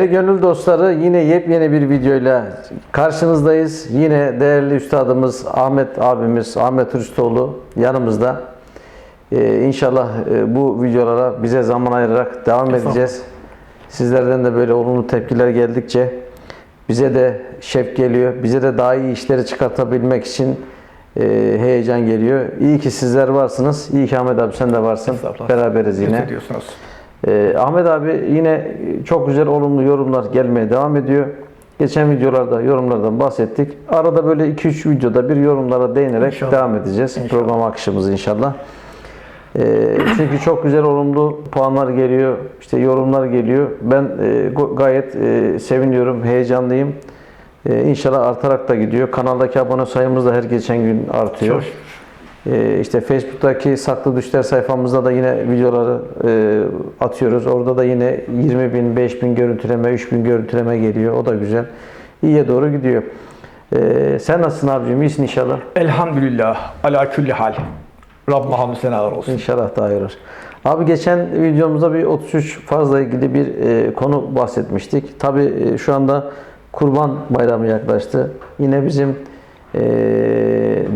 Değerli gönül dostları yine yepyeni bir videoyla karşınızdayız. Yine değerli üstadımız Ahmet abimiz Ahmet Rüstoğlu yanımızda. Ee, inşallah e, bu videolara bize zaman ayırarak devam edeceğiz. Sizlerden de böyle olumlu tepkiler geldikçe bize de şevk geliyor. Bize de daha iyi işleri çıkartabilmek için e, heyecan geliyor. İyi ki sizler varsınız. İyi ki Ahmet abi sen de varsın. Beraberiz yine. Ne diyorsunuz? Ee, Ahmet abi yine çok güzel olumlu yorumlar gelmeye devam ediyor. Geçen videolarda yorumlardan bahsettik. Arada böyle 2-3 videoda bir yorumlara değinerek İnşallah. devam edeceğiz. İnşallah. Program akışımız inşallah. Ee, çünkü çok güzel olumlu puanlar geliyor, işte yorumlar geliyor. Ben e, gayet e, seviniyorum, heyecanlıyım. E, inşallah artarak da gidiyor. Kanaldaki abone sayımız da her geçen gün artıyor. Çok işte Facebook'taki Saklı Düşler sayfamızda da yine videoları e, atıyoruz. Orada da yine 20 bin, 5 bin görüntüleme, 3 bin görüntüleme geliyor. O da güzel. İyiye doğru gidiyor. Ee, sen nasılsın abicim? İyisin inşallah. Elhamdülillah. Ala külli hal. Rabbime hamdü senalar olsun. İnşallah iyi olur. Abi geçen videomuzda bir 33 fazla ilgili bir e, konu bahsetmiştik. Tabi e, şu anda Kurban Bayramı yaklaştı. Yine bizim e,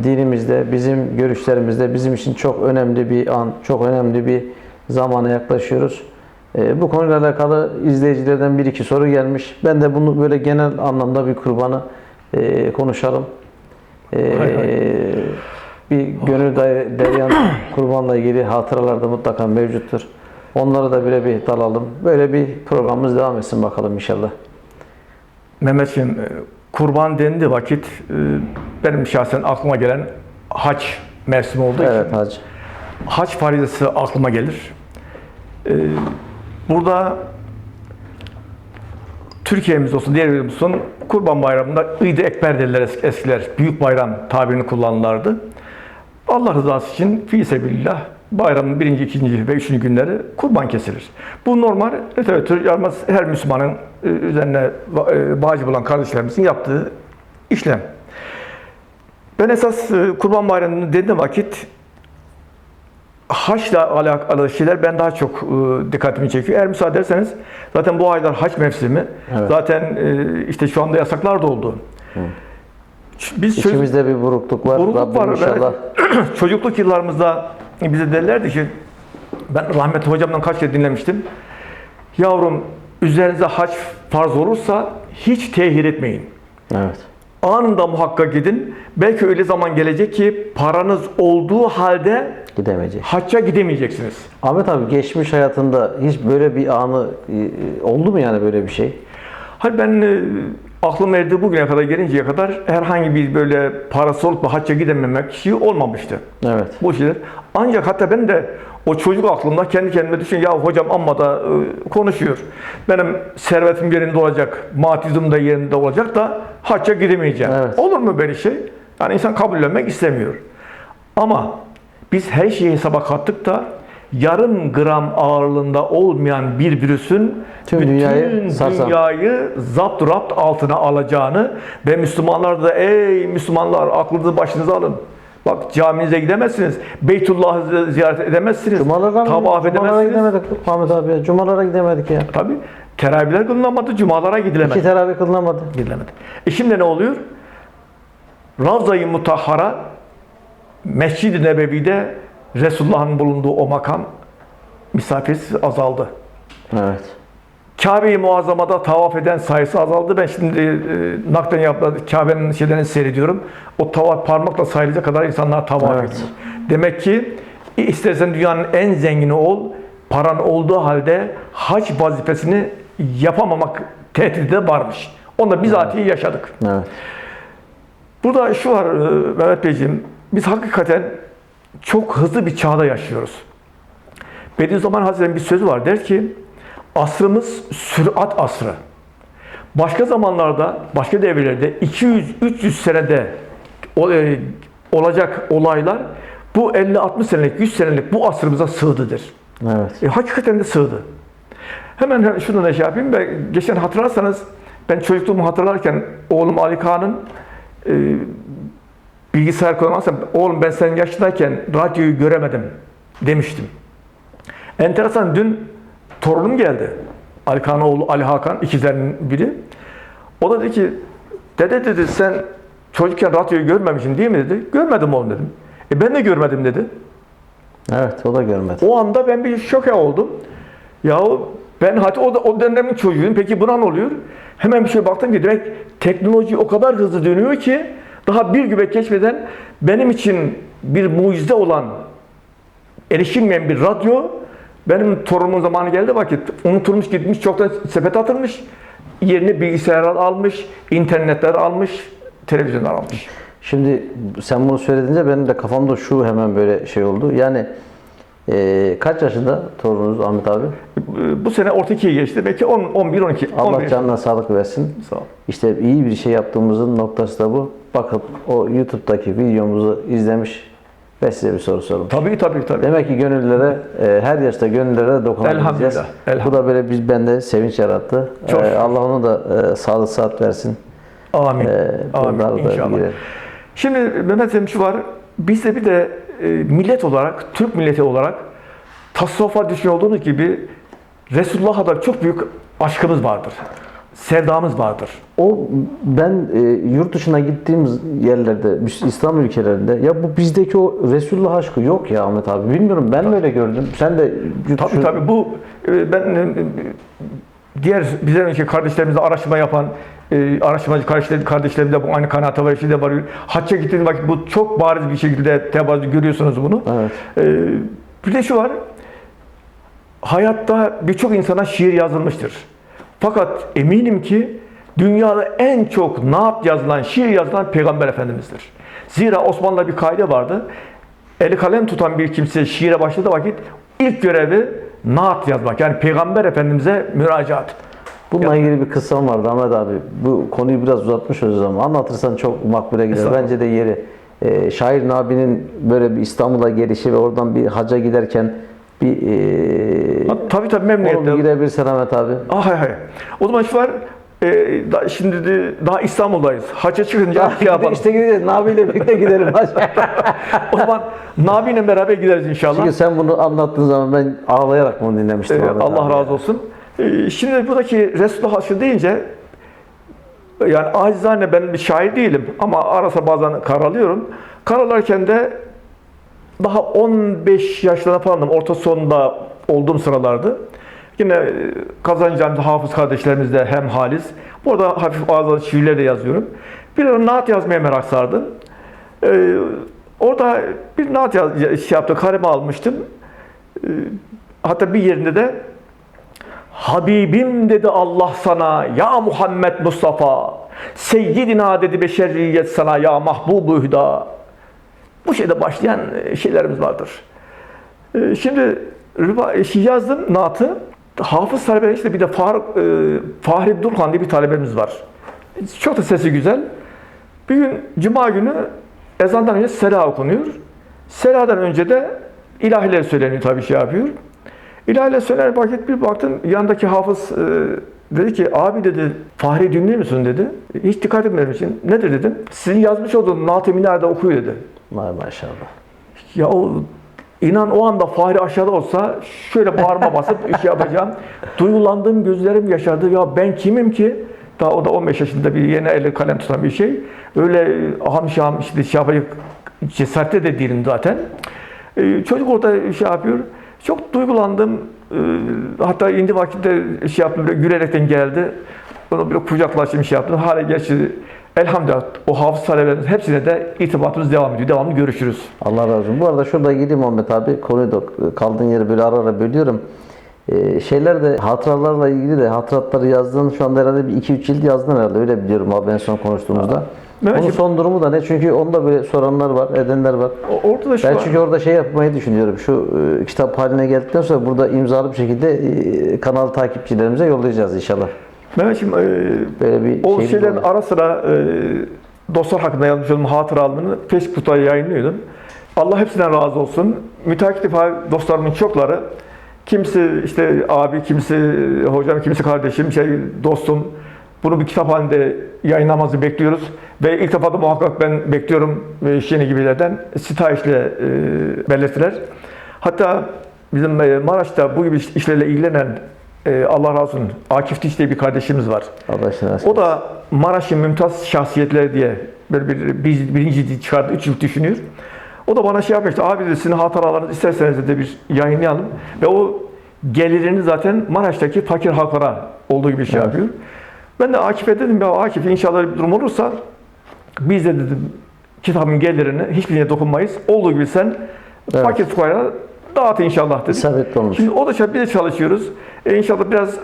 dinimizde, bizim görüşlerimizde bizim için çok önemli bir an, çok önemli bir zamana yaklaşıyoruz. E, bu konuyla alakalı izleyicilerden bir iki soru gelmiş. Ben de bunu böyle genel anlamda bir kurbanı e, konuşalım. E, Hay hay. bir gönül deryan kurbanla ilgili hatıralar da mutlaka mevcuttur. Onlara da böyle bir dalalım. Böyle bir programımız devam etsin bakalım inşallah. Mehmetciğim, e, kurban denildi vakit e, benim şahsen aklıma gelen hac mevsimi olduğu Evet için hacı. hac farizesi aklıma gelir. E, Burada Türkiye'miz olsun, diğer ülkemiz olsun Kurban Bayramı'nda İd-i Ekber derler es- eskiler. Büyük bayram tabirini kullanırlardı. Allah rızası için fi sebilillah bayramın birinci, ikinci ve üçüncü günleri kurban kesilir. Bu normal literatür yalnız her Müslümanın e, üzerine e, vacip olan kardeşlerimizin yaptığı işlem. Ben esas e, kurban bayramını dediğim vakit haçla alakalı şeyler ben daha çok dikkatimi çekiyor. Eğer müsaade ederseniz zaten bu aylar haç mevsimi. Evet. Zaten işte şu anda yasaklar da oldu. Biz çocuk- İçimizde bir burukluk var. Burukluk Rabbim var. inşallah. Çocukluk yıllarımızda bize derlerdi ki ben rahmetli hocamdan kaç kere dinlemiştim. Yavrum üzerinize hac farz olursa hiç tehir etmeyin. Evet. Anında muhakkak gidin. Belki öyle zaman gelecek ki paranız olduğu halde Gidemeyecek. hacca gidemeyeceksiniz. Ahmet abi geçmiş hayatında hiç böyle bir anı e, e, oldu mu yani böyle bir şey? Hayır ben e, aklım erdi bugüne kadar gelinceye kadar herhangi bir böyle parası olup da hacca gidememek şey olmamıştı. Evet. bu şeyler. Ancak hatta ben de o çocuk aklımda kendi kendime düşün ya hocam amma da e, konuşuyor. Benim servetim yerinde olacak, matizm da yerinde olacak da hacca gidemeyeceğim. Evet. Olur mu böyle şey? Yani insan kabullenmek istemiyor. Ama biz her şeyi hesaba kattık da yarım gram ağırlığında olmayan bir virüsün Tüm bütün dünyayı sarsan. dünyayı zapt rapt altına alacağını ve Müslümanlar da ey Müslümanlar aklınızı başınıza alın. Bak caminize gidemezsiniz. Beytullah'ı ziyaret edemezsiniz. Cumalara, Tavaf Cumalara edemezsiniz. gidemedik Ahmet abi. Cumalara gidemedik ya. Tabii. Teravihler kılınamadı, cumalara gidilemedi. İki teravih kılınamadı. gidilemedi. E şimdi ne oluyor? Ravza-i Mutahhara Mescid-i Nebevi'de Resulullah'ın bulunduğu o makam misafirsiz azaldı. Evet. Kabe-i Muazzama'da tavaf eden sayısı azaldı. Ben şimdi e, naklen yaptığım Kabe'nin şeylerini seyrediyorum. O tavaf parmakla sayılacak kadar insanlar tavaf Evet. ediyor. Demek ki istersen dünyanın en zengini ol, paran olduğu halde hac vazifesini yapamamak tehdidi de varmış. Onu da bizatihi yaşadık. Evet. Burada şu var e, Mehmet Beyciğim, biz hakikaten çok hızlı bir çağda yaşıyoruz. Bediüzzaman Hazretleri'nin bir sözü var, der ki, asrımız sürat asrı. Başka zamanlarda, başka devirlerde 200-300 senede e, olacak olaylar bu 50-60 senelik, 100 senelik bu asrımıza sığdıdır. Evet. E, hakikaten de sığdı. Hemen hemen şunu da şey yapayım. Ben, geçen hatırlarsanız ben çocukluğumu hatırlarken oğlum Ali Kağan'ın e, bilgisayar kullanmazsam oğlum ben senin yaşındayken radyoyu göremedim demiştim. Enteresan dün torunum geldi. Ali Kanoğlu, Ali Hakan ikizlerinin biri. O da dedi ki dede dedi sen çocukken radyoyu görmemişsin değil mi dedi. Görmedim oğlum dedim. E ben de görmedim dedi. Evet o da görmedi. O anda ben bir şoke oldum. Yahu ben hadi o, da, o dönemin çocuğuyum. Peki buna ne oluyor? Hemen bir şey baktım ki demek teknoloji o kadar hızlı dönüyor ki daha bir gübek geçmeden benim için bir mucize olan erişilmeyen bir radyo benim torunumun zamanı geldi vakit unutulmuş gitmiş çoktan sepete atılmış yerini bilgisayarlar almış internetler almış televizyonlar almış. Şimdi sen bunu söylediğince benim de kafamda şu hemen böyle şey oldu. Yani e, kaç yaşında torununuz Ahmet abi? Bu sene orta ikiye geçti. Belki 10, 11, 12. Allah 11. canına sağlık versin. Sağ ol. İşte iyi bir şey yaptığımızın noktası da bu. Bakıp o YouTube'daki videomuzu izlemiş ve size bir soru sormuş. Tabii tabii tabii. Demek ki gönüllere, e, her yaşta gönüllere dokunabileceğiz. Elhamdülillah, elhamdülillah. Bu da böyle biz bende sevinç yarattı. Çok E. Allah onu da e, sağlık saat versin. Amin. E, Amin inşallah. girer. Şimdi Mehmet şu var. Bizde bir de e, millet olarak, Türk milleti olarak tasavvufa düşkün olduğumuz gibi Resulullah'a da çok büyük aşkımız vardır. Sevdamız vardır. O ben e, yurt dışına gittiğimiz yerlerde, İslam ülkelerinde ya bu bizdeki o Resulullah aşkı yok ya Ahmet abi. Bilmiyorum ben mi öyle gördüm. Sen de yurt Tabii dışı- tabii bu e, ben e, diğer bizden önceki kardeşlerimizle araştırma yapan e, araştırmacı kardeşlerim, de bu aynı kanaata var, de var. Hacca gittiğiniz vakit bu çok bariz bir şekilde tebazzü görüyorsunuz bunu. Evet. Ee, bir de şu var. Hayatta birçok insana şiir yazılmıştır. Fakat eminim ki dünyada en çok naat yazılan, şiir yazılan Peygamber Efendimiz'dir. Zira Osmanlı'da bir kaide vardı. Eli kalem tutan bir kimse şiire başladığı vakit ilk görevi naat yazmak. Yani Peygamber Efendimiz'e müracaat. Bununla ilgili bir kıssam vardı Ahmet abi. Bu konuyu biraz uzatmış olacağız ama anlatırsan çok makbule gider. Bence de yeri. Ee, Şair Nabi'nin böyle bir İstanbul'a gelişi ve oradan bir hacca giderken bir e, Tabii tabii onu memnuniyetle. bir girebilirsen Ahmet abi. Ah hay hay. O zaman şu var. E, da- şimdi de, daha İstanbul'dayız. Hacca çıkınca şey yapalım. işte gideceğiz. Nabi ile birlikte gidelim. O zaman Nabi'yle beraber gideriz inşallah. Çünkü sen bunu anlattığın zaman ben ağlayarak bunu dinlemiştim. Ahmet Allah razı olsun. Ee, Şimdi buradaki Resulullah haşrı deyince yani acizane ben bir şair değilim ama arasa bazen karalıyorum. Karalarken de daha 15 yaşlarına falandım. Orta sonunda olduğum sıralardı. Yine kazancımda hafız kardeşlerimizle hem halis. Burada hafif ağızlı şiirler de yazıyorum. Bir ara naat yazmaya merak sardım. Ee, orada bir naat yaz, şey yaptı, kaleme almıştım. Ee, hatta bir yerinde de Habibim dedi Allah sana ya Muhammed Mustafa. Seyyidina dedi beşeriyet sana ya mahbubu hüda. Bu şeyde başlayan şeylerimiz vardır. Ee, Şimdi şey yazdım Naat'ı. Hafız talebeler işte bir de Far, e, Fahri Durhan diye bir talebemiz var. Çok da sesi güzel. Bir gün Cuma günü ezandan önce Sela okunuyor. Sela'dan önce de ilahiler söyleniyor tabii şey yapıyor. İlahiler söyler vakit bir baktım yandaki hafız e, dedi ki abi dedi Fahri dinliyor musun dedi. Hiç dikkat etmedim için. Nedir dedim. Sizin yazmış olduğunuz Naat-ı okuyor dedi. Vay maşallah. Ya o inan o anda Fahri aşağıda olsa şöyle bağırma basıp iş yapacağım. Duygulandığım gözlerim yaşardı. Ya ben kimim ki? Daha o da 15 yaşında bir yeni elle kalem tutan bir şey. Öyle aham şaham işte şey yapacak cesarette de değilim zaten. Ee, çocuk orada şey yapıyor. Çok duygulandım. Ee, hatta indi vakitte şey yaptım, böyle gülerekten geldi. Onu böyle kucaklaştım, şey yaptım. Hala gerçi elhamdülillah o hafız talebelerin hepsine de irtibatımız devam ediyor. Devamlı görüşürüz. Allah razı olsun. Bu arada şurada gideyim Muhammed abi. Konuyu da kaldığın yeri böyle ara ara bölüyorum. Ee, şeyler de hatıralarla ilgili de hatıratları yazdığın şu anda herhalde bir 2-3 cilt yazdın herhalde öyle biliyorum abi en son konuştuğumuzda. Onun son durumu da ne? Çünkü onda böyle soranlar var, edenler var. O- Orada da şu Ben var. çünkü orada şey yapmayı düşünüyorum. Şu e, kitap haline geldikten sonra burada imzalı bir şekilde e, kanal takipçilerimize yollayacağız inşallah. Mehmetciğim, e, Böyle bir o şeyimiz şeylerin ara sıra e, dostlar hakkında yazmış olduğum hatıralarını Facebook'ta yayınlıyordum. Allah hepsinden razı olsun. Müteakip dostlarımın çokları, kimisi işte abi, kimisi hocam, kimisi kardeşim, şey dostum. Bunu bir kitap halinde yayınlamanızı bekliyoruz. Ve ilk defa da muhakkak ben bekliyorum e, Şeni gibilerden sitayişle e, belirtiler. Hatta bizim e, Maraş'ta bu gibi işlerle ilgilenen e, Allah razı olsun Akif Diş diye bir kardeşimiz var. Allah aşkına. O da Maraş'ın mümtaz şahsiyetleri diye böyle bir, bir birinci cilt çıkardı, üç cilt düşünüyor. O da bana şey yapmıştı, abi dedi sizin hatıralarınızı isterseniz de bir yayınlayalım. Ve o gelirini zaten Maraş'taki fakir halklara olduğu gibi şey Evet. yapıyor. Ben de Akif'e dedim ya Akif inşallah bir durum olursa biz de dedim kitabın gelirini hiçbirine dokunmayız. Olduğu gibi sen Evet. fakir fukaraya dağıt inşallah dedim. İsabetli olmuş. Şimdi o da biz de çalışıyoruz. E inşallah biraz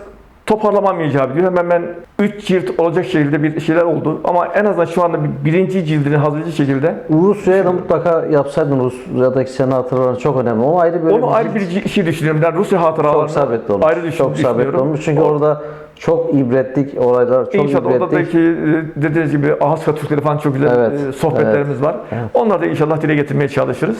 toparlamam icap ediyor. Hemen ben 3 cilt olacak şekilde bir şeyler oldu. Ama en azından şu anda bir birinci cildini hazırlayıcı şekilde. Rusya'ya da mutlaka yapsaydın Rusya'daki senin hatıraların çok önemli. O ayrı böyle Onu ayrı bir şey düşünüyorum. Ben Rusya hatıralarını çok ayrı düşün, çok sabitli düşünüyorum. olmuş. Çünkü O- orada çok ibretlik olaylar, çok İnşallah ibretlik. orada belki e, dediğiniz gibi Ahıska Türkleri falan çok güzel Evet, e, sohbetlerimiz var. Evet. Onları da inşallah dile getirmeye çalışırız.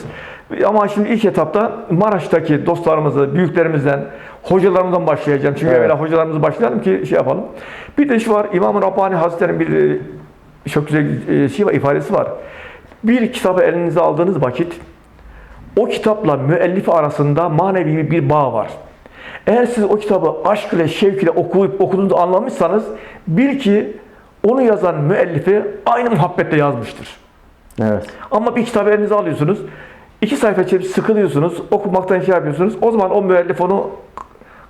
Ama şimdi ilk etapta Maraş'taki dostlarımızı, büyüklerimizden, hocalarımızdan başlayacağım. Çünkü Evet. evvela hocalarımızı başlayalım ki şey yapalım. Bir de şu var, İmam-ı Rabbani Hazretleri'nin bir e, çok güzel şey var, ifadesi var. Bir kitabı elinize aldığınız vakit o kitapla müellif arasında manevi bir bağ var. Eğer siz o kitabı aşk ile şevk ile okuyup okuduğunuzu anlamışsanız bil ki onu yazan müellifi aynı muhabbetle yazmıştır. Evet. Ama bir kitabı elinize alıyorsunuz, iki sayfa çevirip sıkılıyorsunuz, okumaktan şey yapıyorsunuz. O zaman o müellif onu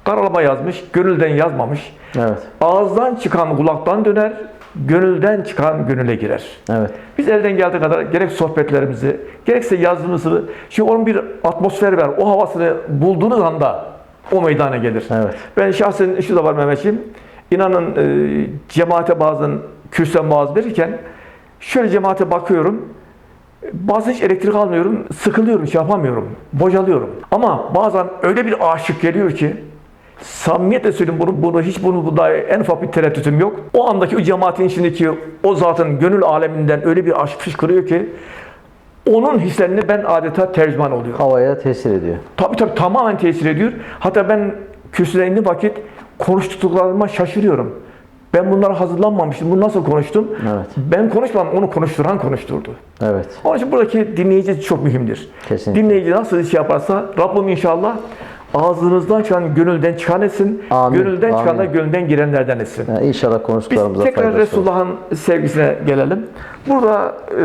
karalama yazmış, gönülden yazmamış. Evet. Ağızdan çıkan kulaktan döner, gönülden çıkan gönüle girer. Evet. Biz elden geldiği kadar gerek sohbetlerimizi, gerekse yazımızı, çünkü onun bir atmosferi var. O havasını bulduğunuz anda o meydana gelir. Evet. Ben şahsen şu da var Mehmetciğim, inanın e, cemaate bazen kürsen vaaz verirken şöyle cemaate bakıyorum, bazen hiç elektrik almıyorum, sıkılıyorum, şey yapamıyorum, bocalıyorum. Ama bazen öyle bir aşık geliyor ki, samimiyetle söyleyeyim bunu, bunu hiç bunu bunda en ufak bir tereddütüm yok. O andaki o cemaatin içindeki o zatın gönül aleminden öyle bir aşk fışkırıyor ki, onun hislerini ben adeta tercüman oluyorum. Havaya tesir ediyor. Tabii tabii tamamen tesir ediyor. Hatta ben kürsüden indiğim vakit konuştuklarıma şaşırıyorum. Ben bunlara hazırlanmamıştım. Bunu nasıl konuştum? Evet. Ben konuşmadım, onu konuşturan konuşturdu. Evet. Onun için buradaki dinleyici çok mühimdir. Kesinlikle. Dinleyici nasıl iş yaparsa Rabbim inşallah ağzınızdan çıkan gönülden çıkan etsin. Amin, Gönülden çıkan da amin. gönülden girenlerden etsin. Yani inşallah Biz konuştuklarımıza tekrar faydası olur. Resulullah'ın sevgisine gelelim. Burada e,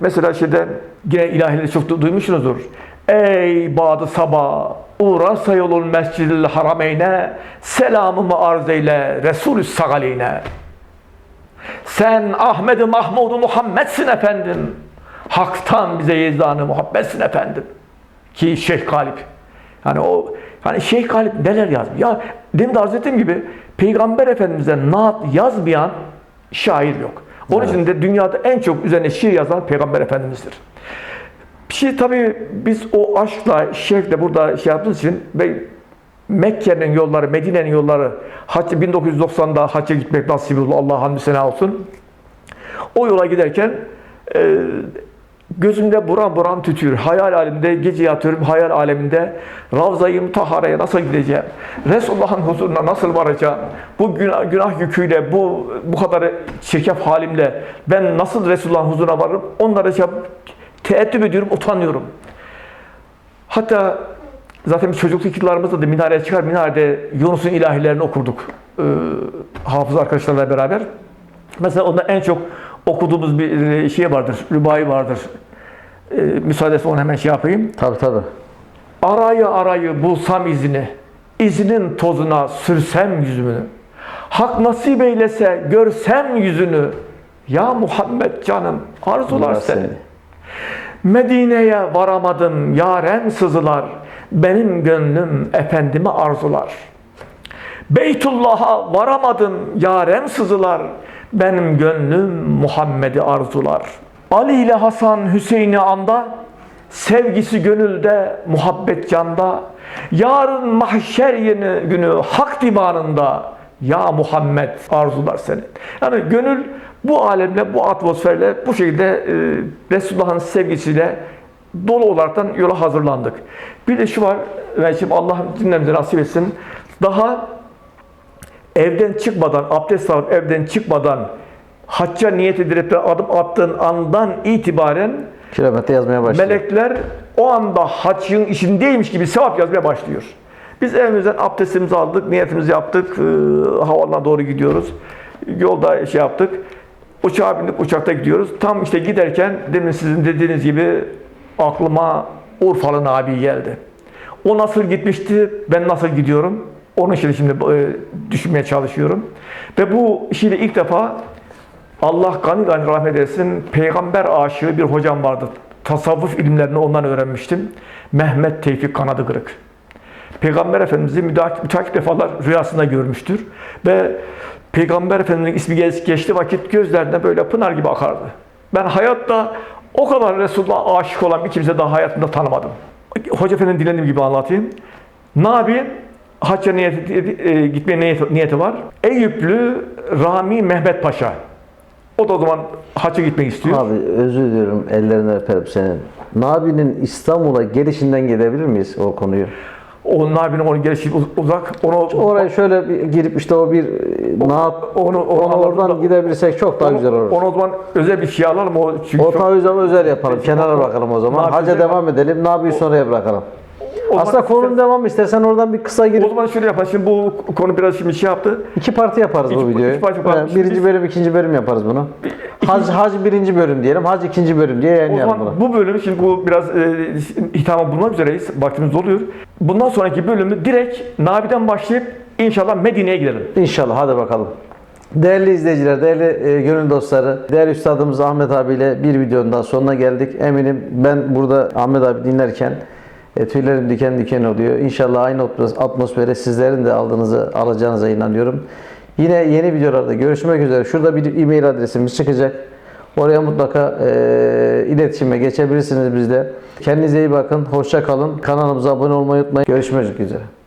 mesela şeyde yine ilahileri çok du- duymuşsunuzdur. Ey badı sabah uğrarsa yolun mescid-i harameyne selamımı arz eyle Resulü sagaleyne. Sen Ahmed-i Mahmud-u Muhammed'sin efendim. Hak'tan bize yezdanı muhabbetsin efendim. Ki Şeyh Galip. Yani o hani Şeyh Galip neler yazmış? Ya demin de arz ettiğim gibi Peygamber Efendimiz'e naat yazmayan şair yok. Onun için de dünyada en çok üzerine şiir yazan Peygamber Efendimiz'dir. Bir şey tabii biz o aşkla, şevkle burada şey yaptığımız için ve Mekke'nin yolları, Medine'nin yolları, Hac 1990'da hacca gitmek nasip oldu. Allah hamdü sena olsun. O yola giderken e, gözümde buram buram tütüyor. Hayal aleminde gece yatıyorum. Hayal aleminde Ravza-i Mutahara'ya nasıl gideceğim? Resulullah'ın huzuruna nasıl varacağım? Bu günah, günah yüküyle, bu bu kadar çirkef halimle ben nasıl Resulullah'ın huzuruna varırım? Onlara şey teeddüp ediyorum, utanıyorum. Hatta zaten çocukluk yıllarımızda da minareye çıkar, minarede Yunus'un ilahilerini okurduk. Ee, hafız arkadaşlarla beraber. Mesela onda en çok okuduğumuz bir şey vardır, rübai vardır. Ee, müsaadesi onu hemen şey yapayım. Tabii tabii. Arayı arayı bulsam izini, izinin tozuna sürsem yüzümü. Hak nasip eylese görsem yüzünü. Ya Muhammed canım arzular Allah seni. seni. Medine'ye varamadım yaren sızılar. Benim gönlüm efendimi arzular. Beytullah'a varamadım yarem sızılar. Benim gönlüm Muhammed'i arzular. Ali ile Hasan Hüseyin'i anda, sevgisi gönülde, muhabbet canda. Yarın mahşer yeni günü hak divanında ya Muhammed arzular seni. Yani gönül bu alemle, bu atmosferle, bu şekilde e, Resulullah'ın sevgisiyle dolu olaraktan yola hazırlandık. Bir de şu var, ve şimdi Allah dinlerimize nasip etsin. Daha evden çıkmadan, abdest alıp evden çıkmadan hacca niyet edilip de adım attığın andan itibaren Kilometre yazmaya başlıyor. melekler o anda haccın işindeymiş gibi sevap yazmaya başlıyor. Biz evimizden abdestimizi aldık, niyetimizi yaptık, e, havalına doğru gidiyoruz. Yolda şey yaptık. Uçağa bindik, uçakta gidiyoruz. Tam işte giderken demin sizin dediğiniz gibi aklıma Urfalı Nabi geldi. O nasıl gitmişti, ben nasıl gidiyorum? Onun için şimdi e, düşünmeye çalışıyorum. Ve bu işiyle ilk defa Allah gani gani rahmet eylesin peygamber aşığı bir hocam vardı. Tasavvuf ilimlerini ondan öğrenmiştim. Mehmet Tevfik Kanadı Kırık. Peygamber Efendimiz'i mütakip defalar rüyasında görmüştür. Ve Peygamber Efendimiz'in ismi geç- geçti vakit gözlerine böyle pınar gibi akardı. Ben hayatta o kadar Resulullah'a aşık olan bir kimse daha hayatımda tanımadım. Hoca Efendi'nin dilediğim gibi anlatayım. Nabi hacca niyeti, e, gitmeye niyeti, niyeti var. Eyüplü Rami Mehmet Paşa. O da o zaman hacca gitmek istiyor. Abi özür diliyorum ellerine öperim senin. Nabi'nin İstanbul'a gelişinden gidebilir miyiz o konuyu? O Nabi'nin onun gelişi uz- uzak. Onu, Oraya şöyle bir girip işte o bir e, naat onu- onu, onu oradan da- gidebilirsek çok daha onu, güzel olur. onu o zaman özel bir şey alalım. O çünkü o çok- taviz özel yapalım. Kenara bırakalım o zaman. Nabi Hacca özel- devam edelim. Nabi'yi sonraya bırakalım. O zaman- Aslında konunun devamı istersen oradan bir kısa O girip zaman şöyle yapalım. Şimdi bu konu biraz şimdi şey yaptı. iki parti yaparız bu videoyu. iki parti yaparız. Yani birinci Biz- bölüm, ikinci bölüm yaparız bunu. Hac, hac birinci bölüm diyelim. Hac ikinci bölüm diye O yayınlayalım zaman bunu. bu bölümü şimdi bu biraz e, hitama bulmak üzereyiz. Vaktimiz oluyor. Bundan sonraki bölümü direkt Nabi'den başlayıp inşallah Medine'ye gidelim. İnşallah hadi bakalım. Değerli izleyiciler, değerli e, gönül dostları, değerli üstadımız Ahmet abiyle bir videonun daha sonuna geldik. Eminim ben burada Ahmet abi dinlerken e, tüylerim diken diken oluyor. İnşallah aynı atmos- atmosfere sizlerin de aldığınızı, alacağınıza inanıyorum. Yine yeni videolarda görüşmek üzere. Şurada bir e-mail adresimiz çıkacak. Oraya mutlaka e, iletişime geçebilirsiniz bizle. Kendinize iyi bakın, hoşça kalın. Kanalımıza abone olmayı unutmayın. Görüşmek üzere.